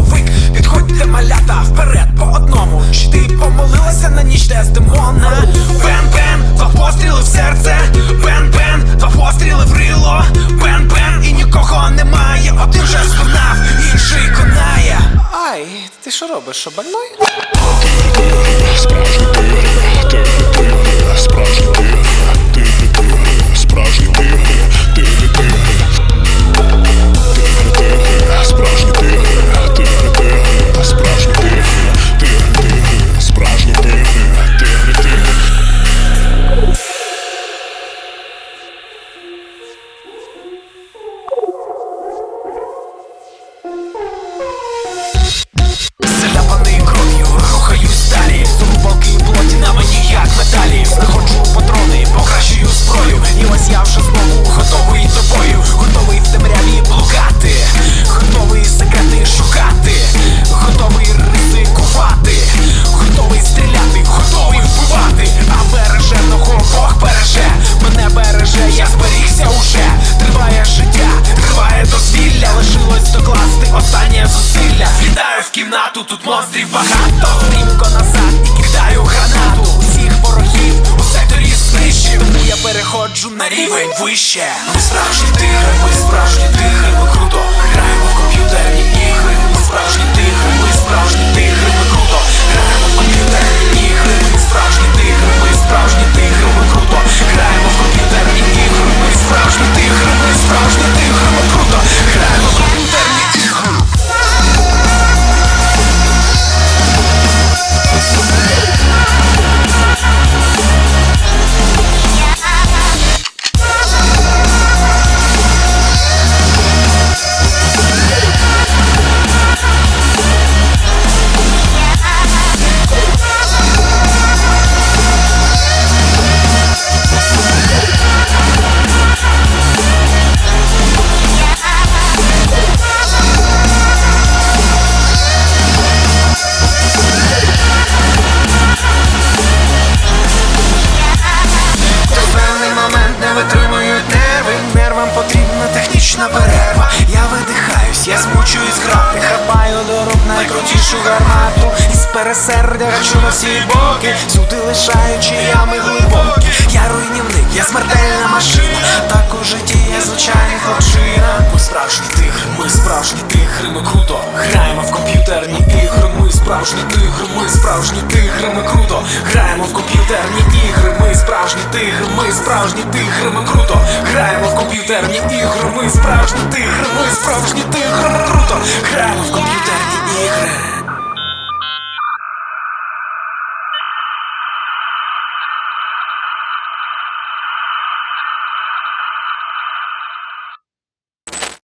важкий. Підходьте, малята, вперед по одному. Чи ти помолилася на ніч Дездемона? Бен-бен, два постріли в серце. Бен-бен, два постріли в рило. Бен-бен, і нікого немає. Один же сконав, інший конає. Ай, ти що робиш, що тут монстрів багато. Стрімко назад і кидаю гранату. Усіх ворогів у секторі знищив. Тому я переходжу на рівень вище. Ми справжні тигри, ми справжні тигри, ми круто. Граємо в комп'ютерні ігри, ми справжні тигри, ми справжні пересердя гачу на всі боки. Сюди лишаючи ями глибокі. Я руйнівник, я смертельна машина. Так у житті я звичайний хлопчина. Ми справжні тигри, ми справжні тигри, ми круто. Граємо в комп'ютерні ігри, ми справжні тигри, ми справжні тигри, ми круто. Граємо в комп'ютерні ігри, ми справжні тигри, ми справжні тигри, ми круто. Граємо в комп'ютерні ігри, ми справжні тигри, ми справжні тигри, круто. Граємо в комп'ютерні